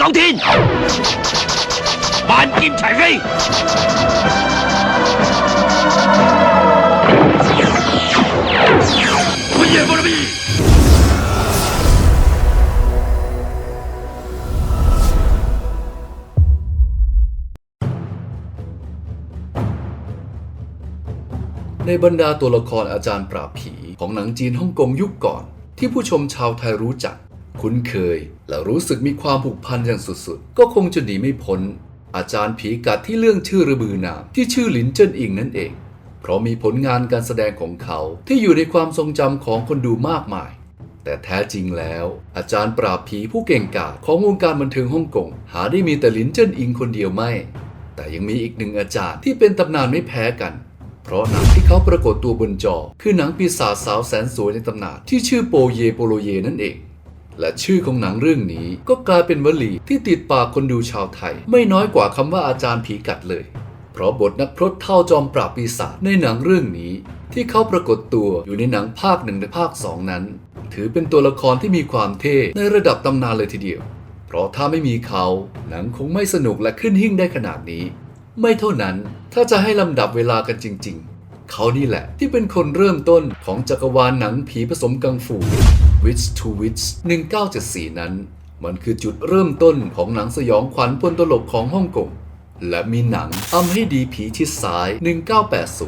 con thiên Bạn ในบรรดาตัวละครอาจารย์ปราบผีของหนังจีนฮ่องกงยุคก่อน ที่ผู้ชมชาวไทยรู้จัก คุ้นเคย และรู้สึกมีความผูกพันอย่างสุดๆ ก็คงจะหนีไม่พ้น อาจารย์ผีกัดที่เรื่องชื่อระบือนามที่ชื่อหลินเจิ้นอิงนั่นเอง เพราะมีผลงานการแสดงของเขาที่อยู่ในความทรงจำของคนดูมากมาย แต่แท้จริงแล้ว อาจารย์ปราบผีผู้เก่งกาจของวงการบันเทิงฮ่องกงหาได้มีแต่หลินเจิ้นอิงคนเดียวไม่ แต่ยังมีอีกหนึ่งอาจารย์ที่เป็นตำนานไม่แพ้กันเพราะหนังที่เขาปรากฏตัวบนจอ คือหนังปีศาจสาวแสนสวยในตำนานที่ชื่อโปเยโปโลเยนั่นเอง และชื่อของหนังเรื่องนี้ก็กลายเป็นวลีที่ติดปากคนดูชาวไทย ไม่น้อยกว่าคำว่าอาจารย์ผีกัดเลย เพราะบทนักพรตเท่าจอมปราบปีศาจในหนังเรื่องนี้ ที่เขาปรากฏตัวอยู่ในหนังภาคหนึ่งและภาคสองนั้น ถือเป็นตัวละครที่มีความเท่ในระดับตำนานเลยทีเดียว เพราะถ้าไม่มีเขาหนังคงไม่สนุกและขึ้นหิ่งได้ขนาดนี้ ไม่เท่านั้นถ้าจะให้ลำดับเวลากันจริง ๆ เขานี่แหละที่เป็นคนเริ่มต้นของจักรวาลหนังผีผสมกังฟู Witch to Witch 1974 นั้น มันคือจุดเริ่มต้นของหนังสยองขวัญปนตลกของฮ่องกง และมีหนังอำให้ดีผีชิดซ้าย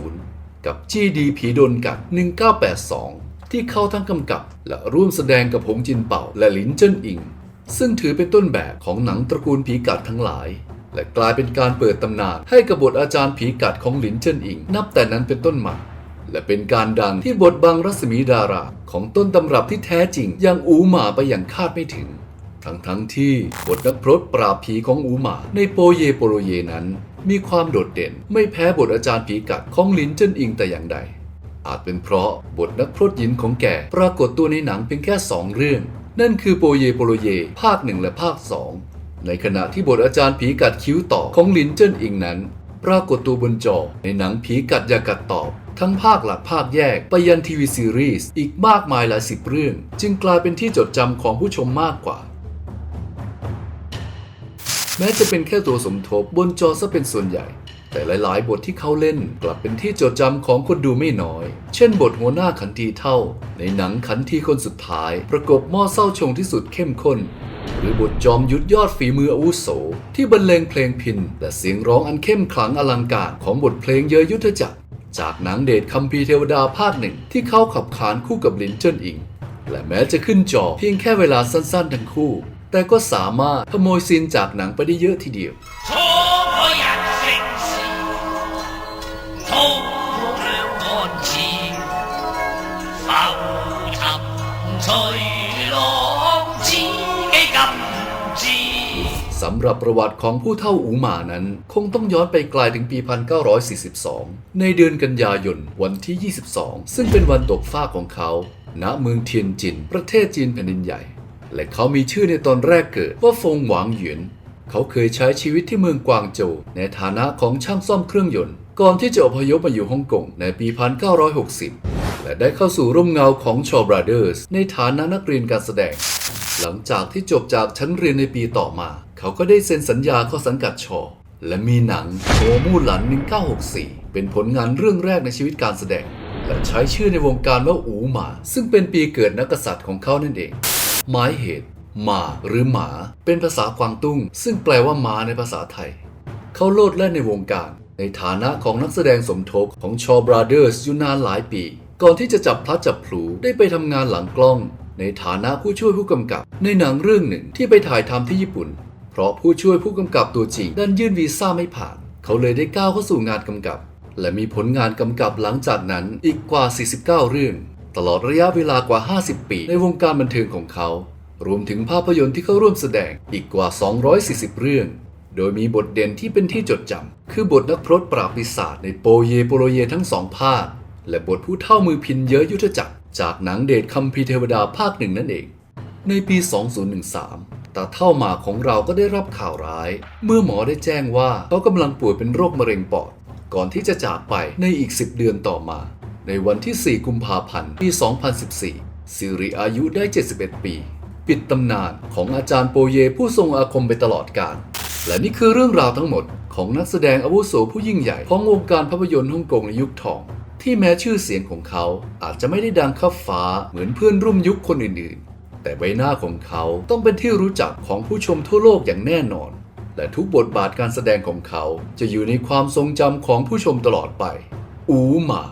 1980 กับจี้ดีผีโดนกัด1982 ที่เข้าทั้งกำกับ และร่วมแสดงกับหงจินเป่าและหลินเจิ้นอิง ซึ่งถือเป็นต้นแบบของหนังตระกูลผีกัดทั้งหลายและกลายเป็นการเปิดตำนานให้กับบทอาจารย์ผีกัดของหลินเจิ้นอิง นับแต่นั้นเป็นต้นมา และเป็นการดังที่บทบังรัศมีดาราของต้นตำรับที่แท้จริงยังอูหมาไปอย่างคาดไม่ถึง ทั้งทั้งๆที่บทนักพรตปราบผีของอูหมาในโปเยโปโลเยนั้น มีความโดดเด่นไม่แพ้บทอาจารย์ผีกัดของหลินเจิ้นอิงแต่อย่างใด อาจเป็นเพราะบทนักพรตหญินของแกปรากฏตัวในหนังเพียงแค่สองเรื่อง นั่นคือโปเยโปโลเย ภาคหนึ่งและภาคสองในขณะที่บทอาจารย์ผีกัดคิ้วต่อของหลินเจิ้นอิงนั้น ปรากฏตัวบนจอ ในหนังผีกัดอยากัดตอบ ทั้งภาคหลักภาคแยกไปยันทีวีซีรีส์อีกมากมายหลายสิบเรื่อง จึงกลายเป็นที่จดจำของผู้ชมมากกว่า แม้จะเป็นแค่ตัวสมทบบนจอซะเป็นส่วนใหญ่ แต่หลาย ๆ บทที่เขาเล่นกลับเป็นที่จดจำของคนดูไม่น้อย เช่นบทหัวหน้าขันทีเท่า ในหนังขันทีคนสุดท้าย ประกบหม้อเศร้าชงที่สุดเข้มข้น หรือบทจอมยุทธยอดฝีมืออาวุโส ที่บรรเลงเพลงพินและเสียงร้องอันเข้มขลังอลังการของบทเพลงเยอยุทธจักร จากหนังเดชคัมภีเทวดาภาคหนึ่งที่เขาขับขานคู่กับลินเจิ้นอิง และแม้จะขึ้นจอเพียงแค่เวลาสั้น ๆ ทั้งคู่ แต่ก็สามารถขโมยซีนจากหนังไปได้เยอะทีเดียว สำหรับประวัติของผู้เท่าอูหมานั้น คงต้องย้อนไปไกลถึงปี 1942 ในเดือนกันยายนวันที่ 22 ซึ่งเป็นวันตกฟ้าของเขา ณ เมืองเทียนจิน ประเทศจีนแผ่นดินใหญ่ และเขามีชื่อในตอนแรกเกิดว่าฟงหวางหยวน เขาเคยใช้ชีวิตที่เมืองกวางโจวในฐานะของช่างซ่อมเครื่องยนต์ ก่อนที่จะอพยพมาอยู่ฮ่องกงในปี 1960 และได้เข้าสู่ร่มเงาของชอบราเดอร์สในฐานะนักเรียนการแสดง หลังจากที่จบจากชั้นเรียนในปีต่อมา เขาก็ได้เซ็นสัญญาเข้าสังกัดชอ และมีหนังโชมู่หลัน 1964 เป็นผลงานเรื่องแรกในชีวิตการแสดง และใช้ชื่อในวงการว่าอูหมา ซึ่งเป็นปีเกิดนักกษัตริย์ของเขานั่นเอง หมายเหตุหมาหรือหมา เป็นภาษากวางตุ้ง ซึ่งแปลว่าม้าในภาษาไทย เขาโลดแล่นในวงการ ในฐานะของนักแสดงสมทบของชอบราเดอร์สอยู่นานหลายปี ก่อนที่จะจับพลัดจับผลูได้ไปทำงานหลังกล้อง ในฐานะผู้ช่วยผู้กำกับ ในหนังเรื่องหนึ่งที่ไปถ่ายทำที่ญี่ปุ่น เพราะผู้ช่วยผู้กำกับตัวจริงดันยื่นวีซ่าไม่ผ่าน เขาเลยได้ก้าวเข้าสู่งานกำกับ และมีผลงานกำกับหลังจากนั้นอีกกว่า 49 เรื่อง ตลอดระยะเวลากว่า 50 ปี ในวงการบันเทิงของเขา รวมถึงภาพยนตร์ที่เขาร่วมแสดงอีกกว่า 240 เรื่องโดยมีบทเด่นที่เป็นที่จดจำคือบทนักพรตปราบปีศาจในโปเยโปโลเยทั้งสองภาค และบทผู้เท่ามือพินเยอะยุทธจักร จากหนังเดชคัมภีเทวดาภาคหนึ่งนั่นเอง ในปี 2013 ตาเท่าหมาของเราก็ได้รับข่าวร้าย เมื่อหมอได้แจ้งว่าเขากำลังป่วยเป็นโรคมะเร็งปอด ก่อนที่จะจากไปในอีก 10 เดือนต่อมา ในวันที่ 4 กุมภาพันธ์ ปี 2014 สิริอายุได้ 71 ปี ปิดตำนานของอาจารย์โปเยผู้ทรงอาคมไปตลอดกาลและนี่คือเรื่องราวทั้งหมดของนักแสดงอาวุโสผู้ยิ่งใหญ่ของวงการภาพยนตร์ฮ่องกงในยุคทอง ที่แม้ชื่อเสียงของเขาอาจจะไม่ได้ดังข้าฟ้าเหมือนเพื่อนร่วมยุคคนอื่นๆ แต่ใบหน้าของเขาต้องเป็นที่รู้จักของผู้ชมทั่วโลกอย่างแน่นอน และทุกบทบาทการแสดงของเขาจะอยู่ในความทรงจำของผู้ชมตลอดไป อูหมา